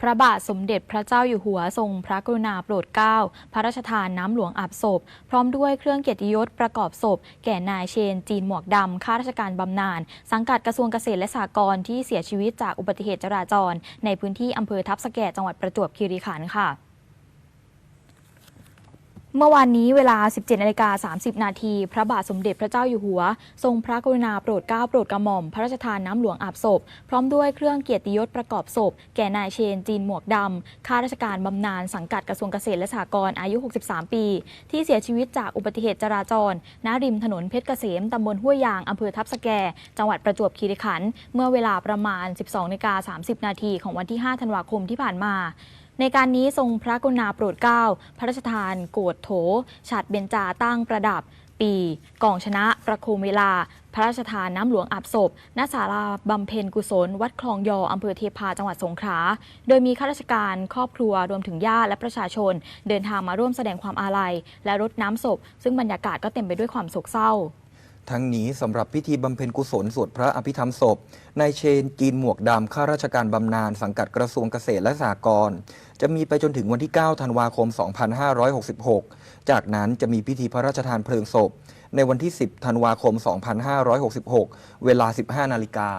พระบาทสมเด็จพระเจ้าอยู่หัวทรงพระกรุณาโปรดเกล้า พระราชทานน้ำหลวงอาบศพ พร้อมด้วยเครื่องเกียรติยศประกอบศพ แก่นายเชน จีนหมวกดำข้าราชการบำนาญสังกัดกระทรวงเกษตรและสหกรณ์ที่เสียชีวิตจากอุบัติเหตุจราจร ในพื้นที่อำเภอทับสแกจังหวัดประจวบคีรีขันธ์ค่ะ เมื่อวานนี้เวลา 17นาฬิกา30 นาที พระบาทสมเด็จพระเจ้าอยู่หัว ทรงพระกรุณาโปรดเกล้าโปรดกระหม่อม พระราชทานน้ำหลวงอาบศพ พร้อมด้วยเครื่องเกียรติยศประกอบศพ แก่นายเชนจีนหมวกดำ ข้าราชการบำนาญสังกัดกระทรวงเกษตรและสหกรณ์อายุ 63 ปี ที่เสียชีวิตจากอุบัติเหตุจราจร ณ ริมถนนเพชรเกษมตำบลห้วยยางอำเภอทับสแก จังหวัดประจวบคีรีขันธ์ เมื่อเวลาประมาณ 12นาฬิกา30 นาทีของวันที่ 5 ธันวาคมที่ผ่านมา ในการนี้ทรงพระกรุณาโปรดเกล้าพระราชทานโกรธโถฉัดเบญจาตั้งประดับ ปีกองชนะประโคมเวลา พระราชทานน้ำหลวงอาบศพณศาลาบำเพ็ญกุศล วัดคลองยออำเภอเทพาจังหวัดสงขลาโดยมีข้าราชการครอบครัวรวมถึงญาติและประชาชน เดินทางมาร่วมแสดงความอาลัย และรดน้ำศพ ซึ่งบรรยากาศก็เต็มไปด้วยความโศกเศร้า ทั้งนี้สำหรับพิธีบำเพ็ญกุศลสวดพระอภิธรรมศพนายเชนจีนหมวกดำข้าราชการบำนาญสังกัดกระทรวงเกษตรและสหกรณ์จะมีไปจนถึงวันที่ 9 ธันวาคม 2566 จากนั้นจะมีพิธีพระราชทานเพลิงศพ ในวันที่ 10 ธันวาคม 2566 เวลา 15 นาฬิกา